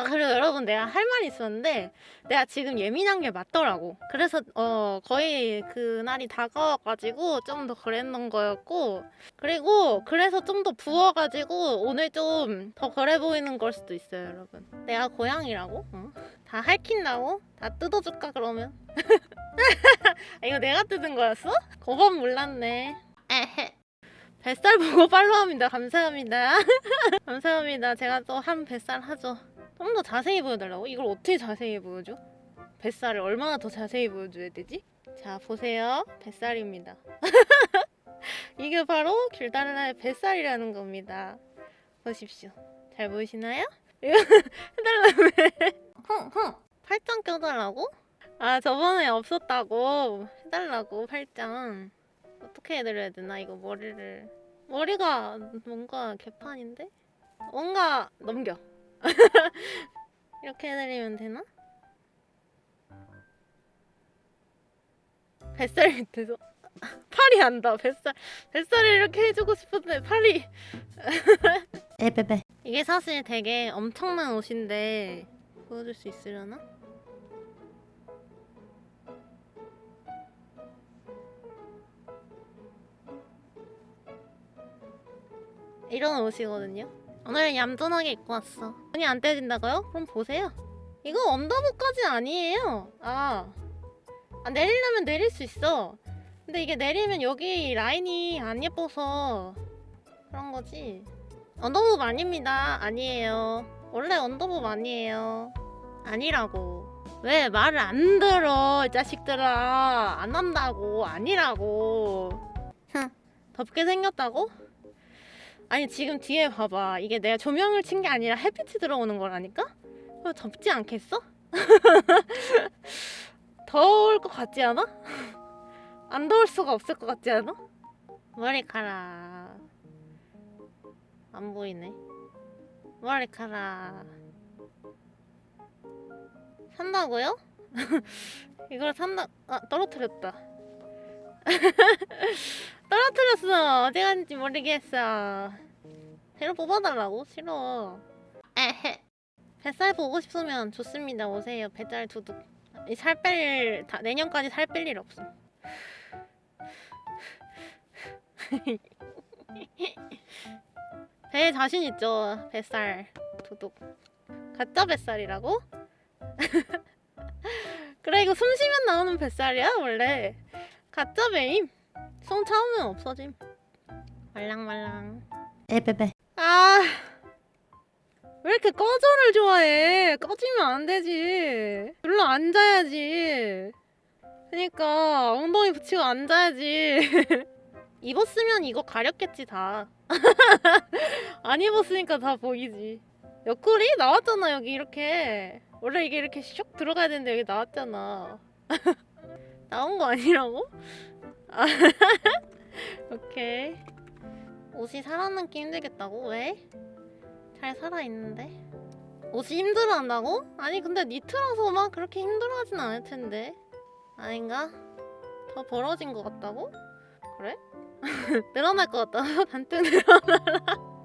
아 그리고 여러분 내가 할 말이 있었는데 내가 지금 예민한 게 맞더라고. 그래서 어 거의 그날이 다가와가지고 좀 더 그랬는 거였고 그리고 그래서 좀 더 부어가지고 오늘 좀 더 그래 보이는 걸 수도 있어요, 여러분. 내가 고양이라고? 어? 다 할킨다고? 다 뜯어줄까 그러면? 아, 이거 내가 뜯은 거였어? 그건 몰랐네. 에헤. 뱃살 보고 팔로우합니다. 감사합니다. 감사합니다. 제가 또 한 뱃살 하죠. 좀 더 자세히 보여달라고? 이걸 어떻게 자세히 보여줘? 뱃살을 얼마나 더 자세히 보여줘야 되지? 자, 보세요. 뱃살입니다. 이게 바로 귤달라의 뱃살이라는 겁니다. 보십시오. 잘 보이시나요? 해달라며. 팔짱 껴달라고? 아, 저번에 없었다고. 해달라고, 팔짱. 어떻게 해드려야 되나, 이거 머리를. 머리가 뭔가 개판인데? 뭔가 넘겨. 이렇게 해드리면 되나? 뱃살 밑에서 팔이 안다 뱃살 뱃살을 이렇게 해주고 싶은데 팔이 에베베 이게 사실 되게 엄청난 옷인데 보여줄 수 있으려나? 이런 옷이거든요. 오늘은 얌전하게 입고 왔어. 눈이 안 떼진다고요? 그럼 보세요. 이거 언더부까지 아니에요. 아, 아 내리려면 내릴 수 있어. 근데 이게 내리면 여기 라인이 안 예뻐서 그런 거지. 언더북 아닙니다. 아니에요. 원래 언더북 아니에요. 아니라고. 왜 말을 안 들어, 이 자식들아. 안 한다고. 아니라고. 흥, 덥게 생겼다고? 아니, 지금 뒤에 봐봐. 이게 내가 조명을 친 게 아니라 햇빛이 들어오는 거라니까? 그럼 덥지 않겠어? 더울 것 같지 않아? 안 더울 수가 없을 것 같지 않아? 머리카락. 안 보이네. 머리카락. 산다고요? 이걸 산다. 아 떨어뜨렸다. 떨어뜨렸어. 어디 갔는지 모르겠어. 새로 뽑아달라고? 싫어. 에헤. 뱃살 보고 싶으면 좋습니다. 오세요. 뱃살 두둑. 살 뺄, 다, 내년까지 살 뺄 일 없어. 배 자신 있죠? 뱃살 도둑 가짜 뱃살이라고? 그래 이거 숨 쉬면 나오는 뱃살이야 원래 가짜 배임 손 차오면 없어짐 말랑말랑 에베베 아 왜 이렇게 꺼져를 좋아해 꺼지면 안 되지 눌러 앉아야지 그니까 엉덩이 붙이고 앉아야지 입었으면 이거 가렸겠지 다 안 입었으니까 다 보이지. 옆구리 나왔잖아 여기 이렇게. 원래 이게 이렇게 슉 들어가야 되는데 여기 나왔잖아. 나온 거 아니라고? 아, 오케이. 옷이 살아남기 힘들겠다고? 왜? 잘 살아있는데? 옷이 힘들어한다고? 아니 근데 니트라서 막 그렇게 힘들어하진 않을 텐데. 아닌가? 더 벌어진 것 같다고? 그래? 늘어날 것 같다. 단뜻 늘어나라.